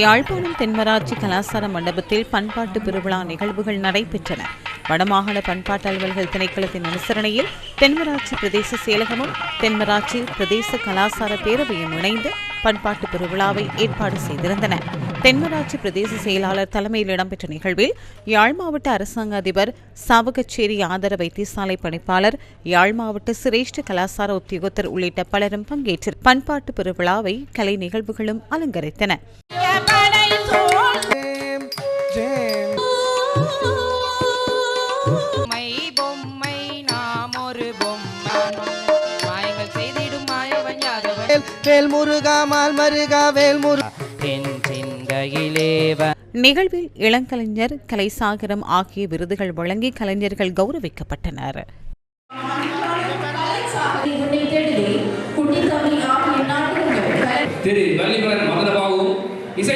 யாழ்ப்பாணம் தென்மராட்சி கலாசார மண்டபத்தில் பண்பாட்டு பெருவிழா நிகழ்வுகள் நடைபெற்றன. வடமாகாண பண்பாட்டு அலுவல்கள் திணைக்களத்தின் அனுசரணையில் தென்மராட்சி பிரதேச செயலகமும் தென்மராட்சி பிரதேச கலாசார பேரவையும் இணைந்து பண்பாட்டு பெருவிழாவை ஏற்பாடு செய்திருந்தன. தென்மராட்சி பிரதேச செயலாளர் தலைமையில் இடம்பெற்ற நிகழ்வில் யாழ் மாவட்ட அரசாங்க அதிபர் சாவகச்சேரி ஆதர வைத்தியசாலை பணிப்பாளர் யாழ் மாவட்ட சிரேஷ்ட கலாசார உத்தியோகத்தர் உள்ளிட்ட பலரும் பங்கேற்றனர் பண்பாட்டு பெருவிழாவை கலை நிகழ்வுகளும் அலங்கரித்தன. பொம்மை பொம்மை நாம் ஒரு பொம்மை. மாயங்கள் செய்திடும் மாயவன் யாதவன் வேல், வேல் முருகா மால் மருகா வேல் என் சிந்தையிலேவ நிகழ்வில் இளங்கலைஞர் கலைசாகரம் ஆகிய விருதுகள் வழங்கி கலைஞர்கள் கௌரவிக்கப்பட்டனர். திரு வள்ளிமலன் மகனபாகவும் இசை